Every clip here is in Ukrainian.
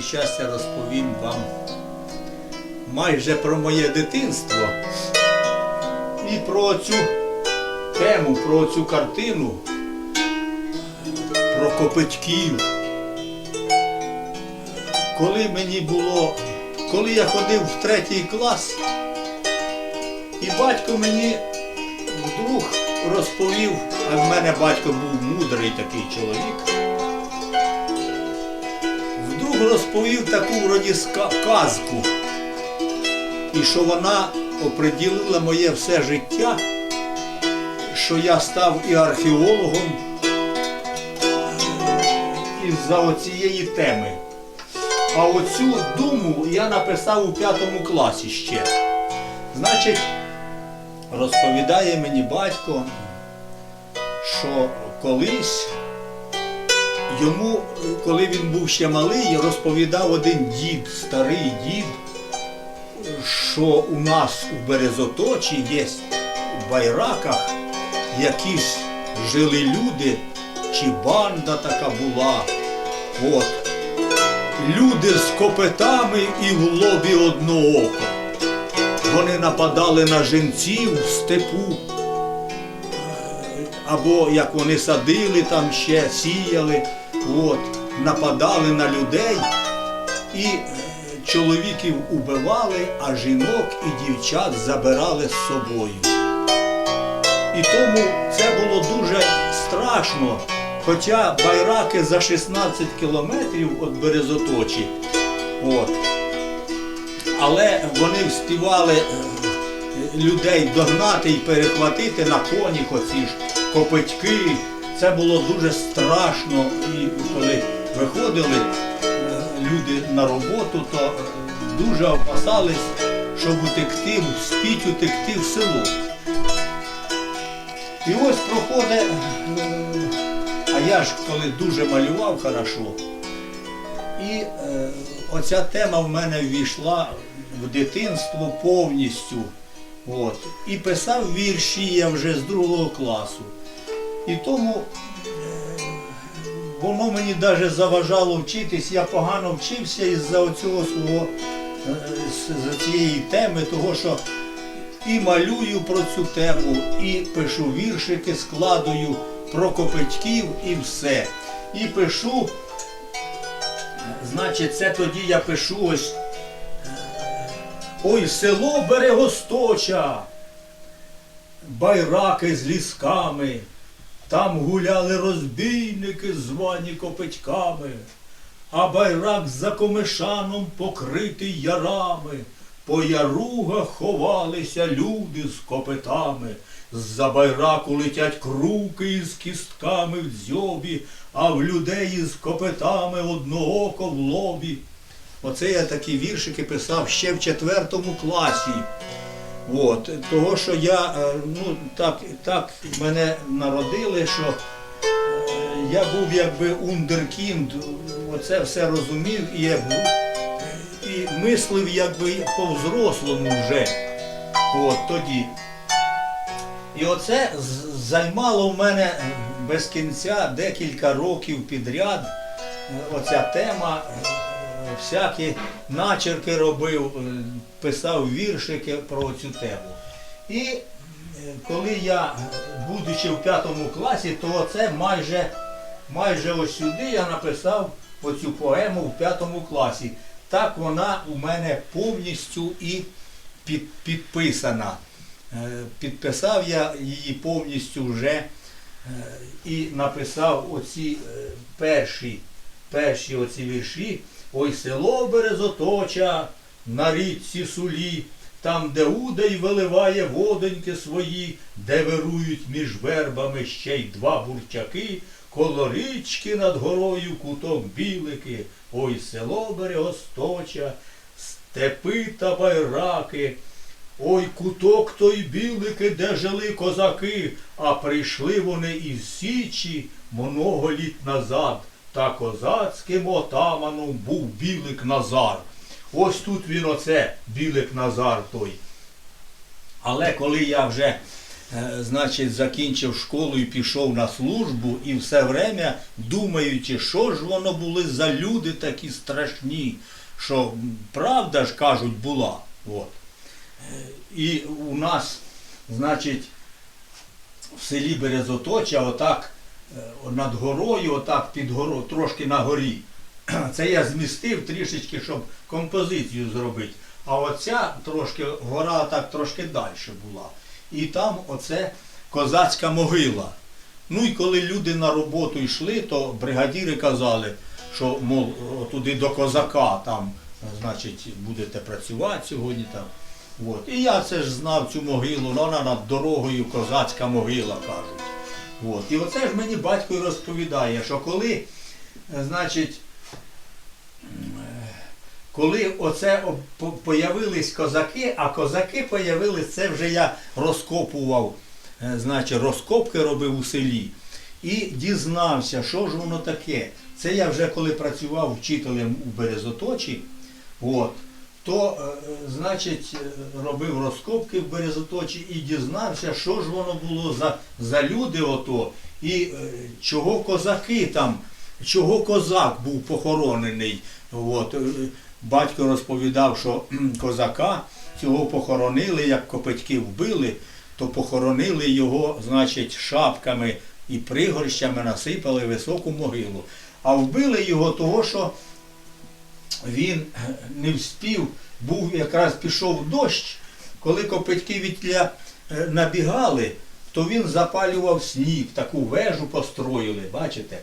І зараз я розповім вам. Майже про моє дитинство. І про цю тему, про цю картину, про копитьків. Коли мені було, коли я ходив в третій клас, і батько мені вдруг розповів, а в мене батько був мудрий такий чоловік, розповів таку вроді казку, і що вона оприділила моє все життя, що я став і археологом із-за оцієї теми. А оцю думу я написав у п'ятому класі ще. Значить, розповідає мені батько, що колись йому, коли він був ще малий, розповідав один дід, старий дід, що у нас у Березоточі є в байраках якісь жили люди, чи банда така була. От. Люди з копитами і в лобі однооко. Вони нападали на жінців в степу. Або як вони садили там ще, сіяли, от, нападали на людей і е, чоловіків убивали, а жінок і дівчат забирали з собою. І тому це було дуже страшно. Хоча байраки за 16 кілометрів від Березоточі. От. Але вони вспівали е, людей догнати і перехватити на конях оці ж копитьки. Це було дуже страшно. І коли виходили е, люди на роботу, то дуже опасались, щоб утекти, спіть утекти в село. І ось проходить, е, а я ж коли дуже малював хорошо, і е, оця тема в мене ввійшла в дитинство повністю. От. І писав вірші я вже з другого класу. І тому е, воно мені навіть заважало вчитись, я погано вчився із-за оцього свого е, з- цієї теми, того що і малюю про цю тему, і пишу віршики, складую про копитьків і все. І пишу, значить, це тоді я пишу ось. е, Ой, село Берегосточа, байраки з лісками, там гуляли розбійники, звані копитьками, а байрак за комишаном покритий ярами. По яругах ховалися люди з копитами. З-за байраку летять круки із кістками в дзьобі, а в людей із копитами однооко в лобі. Оце я такі віршики писав ще в четвертому класі. От, того, що я, е, ну, так, так мене народили, що е, я був якби ундеркінд, оце все розумів і я був, і мислив якби по-взрослому вже. От тоді. І оце займало в мене без кінця декілька років підряд. е, Оця тема, всякі начерки робив, е, писав віршики про цю тему. І е, коли я, будучи в п'ятому класі, то це майже, майже ось сюди я написав оцю поему в п'ятому класі. Так вона у мене повністю і під, підписана. Е, Підписав я її повністю вже е, і написав оці е, перші, перші оці вірші. Ой, село Березоточа на річці Сулі, там, де удень виливає водоньки свої, де вирують між вербами ще й два бурчаки, коло річки над горою куток білики, ой, село Берегосточа, степи та байраки. Ой, куток той білики, де жили козаки, а прийшли вони із Січі много літ назад. Та козацьким отаманом був білик Назар. Ось тут він оце, білик Назар той. Але коли я вже е, значить, закінчив школу і пішов на службу, і все время думаючи, що ж воно були за люди такі страшні, що правда ж кажуть була. От. Е, І у нас, значить, в селі Березоточа, отак над горою, отак під горою, трошки на горі. Це я змістив трішечки, щоб композицію зробити. А оця трошки, гора так трошки далі була. І там оце козацька могила. Ну і коли люди на роботу йшли, то бригадіри казали, що мов туди до козака там, значить, будете працювати сьогодні там. От. І я це ж знав цю могилу, ну, вона над дорогою козацька могила кажуть. От. І оце ж мені батько розповідає, що коли, е, значить, коли оце появились козаки, а козаки появились, це вже я розкопував, е, значить, розкопки робив у селі. І дізнався, що ж воно таке. Це я вже коли працював вчителем у Березоточі, от, то, е, значить, е, робив розкопки в Березоточі і дізнався, що ж воно було за, за люди ото, і е, чого козаки там, чого козак був похоронений. От, е, батько розповідав, що козака цього похоронили, як копитьки вбили, то похоронили його, значить, шапками і пригорщами насипали високу могилу. А вбили його того, що він не вспів, був якраз пішов дощ, коли копитьки вітля е, набігали, то він запалював сніп, таку вежу построїли, бачите?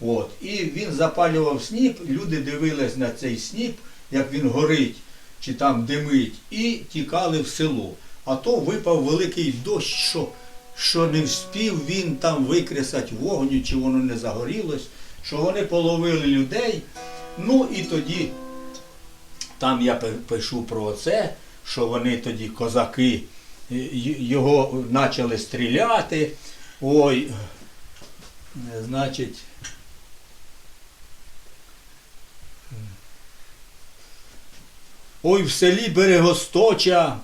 От. І він запалював сніп, люди дивились на цей сніп, як він горить чи там димить, і тікали в село. А то випав великий дощ, що, що не вспів він там викресати вогню, чи воно не загорілось, що вони половили людей. Ну і тоді там я пишу про це, що вони тоді козаки його почали стріляти. Ой, е, значить. Ой, в селі Берегосточа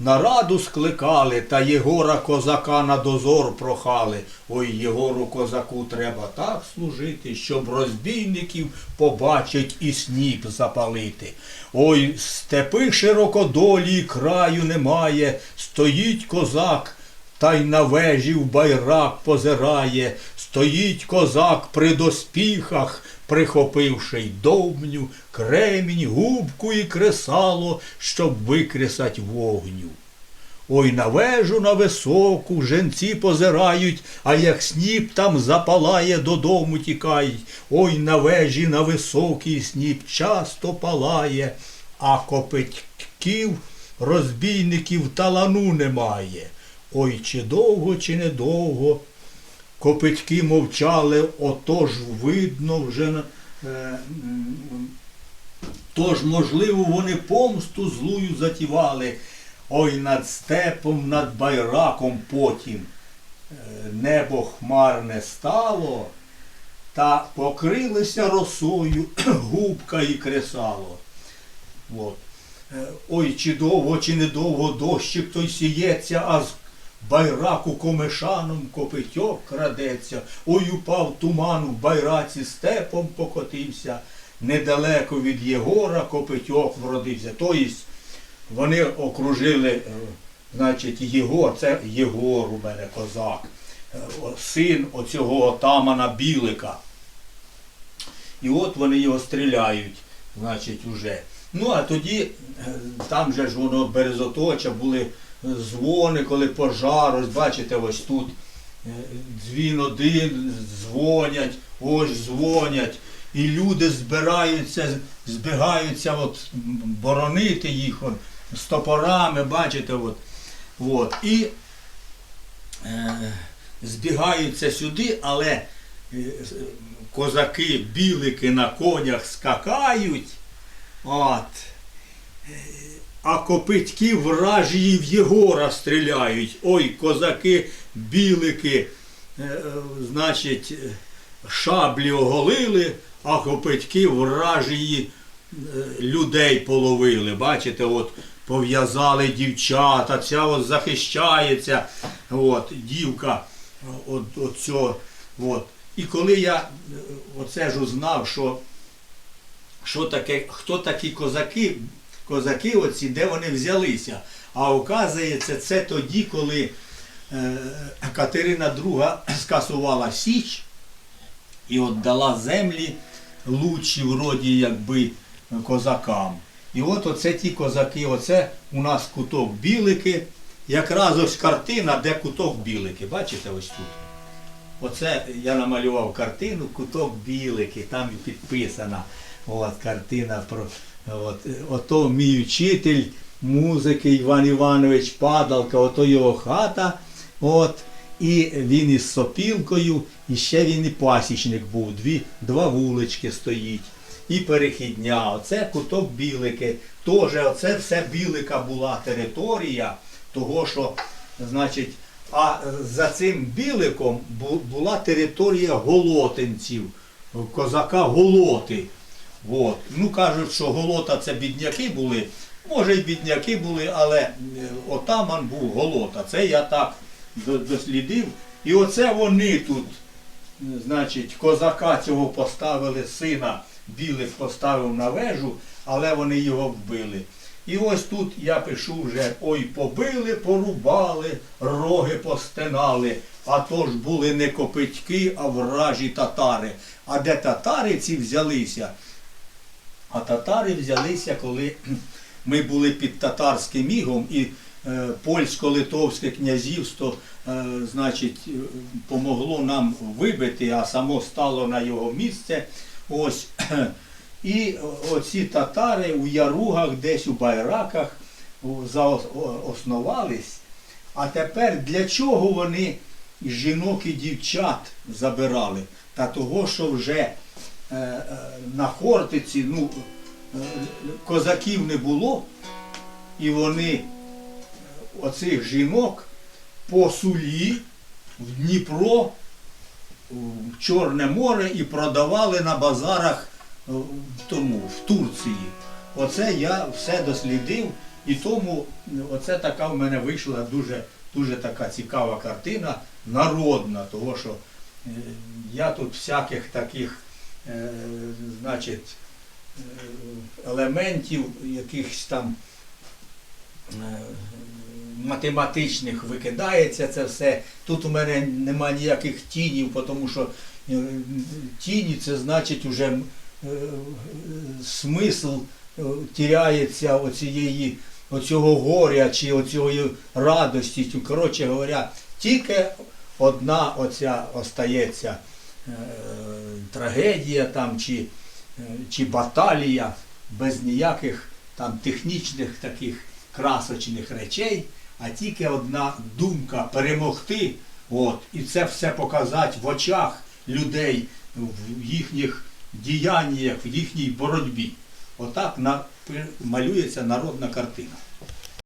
нараду скликали, та Єгора козака на дозор прохали. Ой, Єгору козаку треба так служити, щоб розбійників побачить і сніп запалити. Ой, степи широкодолі, краю немає, стоїть козак, та й на вежі в байрак позирає, стоїть козак при доспіхах, прихопивши й довбню, кремінь, губку і кресало, щоб викресать вогню. Ой, на вежу на високу женці позирають, а як сніп там запалає, додому тікають. Ой, на вежі на високий сніп часто палає, а копитків розбійників талану немає. Ой, чи довго, чи недовго. Копитьки мовчали, отож видно вже. Е, Тож, можливо, вони помсту злую затівали. Ой, над степом, над байраком потім. Е, Небо хмарне стало, та покрилися росою губка і кресало. От. Е, Ой, чи довго, чи недовго дощик той сіється, а з байраку комишаном копитьок крадеться. Ой, упав туман в байраці степом покотився. Недалеко від Єгора копитьок вродився. Тобто вони окружили, е, значить, Єгор, це Єгор у мене козак, е, син оцього отамана Білика. І от вони його стріляють, значить, уже. Ну, а тоді е, там же ж воно березоточа були дзвони, коли пожар, ось бачите, ось тут е, дзвін один, дзвонять, ось дзвонять. І люди збираються, збігаються от, боронити їх от, з топорами, бачите, от. От. І е, збігаються сюди, але е, козаки, білики на конях скакають. От. А копитьки вражі в Єгора стріляють. Ой, козаки, білики, е, е, значить, е, шаблі оголили, а копитьки вражії людей половили. Бачите, от пов'язали дівчата, ця от захищається, от, дівка, от, от цього, от. І коли я оце ж узнав, що, що таке, хто такі козаки, козаки оці, де вони взялися. А оказується, це тоді, коли е, Катерина II скасувала Січ і віддала землі лучші вроді якби козакам. І от оце ті козаки, оце у нас куток білики, якраз ось картина, де куток білики. Бачите ось тут? Оце я намалював картину Куток білики, там підписана от, картина про от, ото мій вчитель музики Іван Іванович Падалка, ото його хата. От, і він із сопілкою, і ще він і пасічник був, дві, два вулички стоїть. І перехідня, оце куток білики. Тоже оце все білика була територія того, що, значить, а за цим біликом була територія голотинців, козака Голоти. От. Ну кажуть, що голота це бідняки були. Може й бідняки були, але е, отаман був голота. Це я так дослідив. І оце вони тут, е, значить, козака цього поставили, сина білих поставив на вежу, але вони його вбили. І ось тут я пишу вже ой, побили, порубали, роги постинали. А то ж були не копитьки, а вражі татари. А де татари ці взялися? А татари взялися, коли ми були під татарським ігом, і е, польсько-литовське князівство, е, значить, е, помогло нам вибити, а само стало на його місце. Ось. І оці татари у яругах, десь у байраках у- заос- о- основались. А тепер для чого вони жінок і дівчат забирали? Та того, що вже на Хортиці ну, е, козаків не було, і вони е, оцих жінок по сулі в Дніпро, в Чорне море і продавали на базарах е, в тому, в Турції. Оце я все дослідив, і тому е, оце така в мене вийшла дуже, дуже така цікава картина, народна, того що е, я тут всяких таких, е, значить, е, елементів якихось там е, математичних викидається це все. Тут у мене нема ніяких тінів, тому що е, тіні це значить уже е, смисл е, тіряється оцієї, оцього горя чи оцієї радості. Коротше говоря, тільки одна оця остається е, трагедія там чи, е, чи баталія без ніяких там технічних таких красочних речей, а тільки одна думка перемогти, от, і це все показати в очах людей, в їхніх діяннях, в їхній боротьбі. Отак малюється народна картина.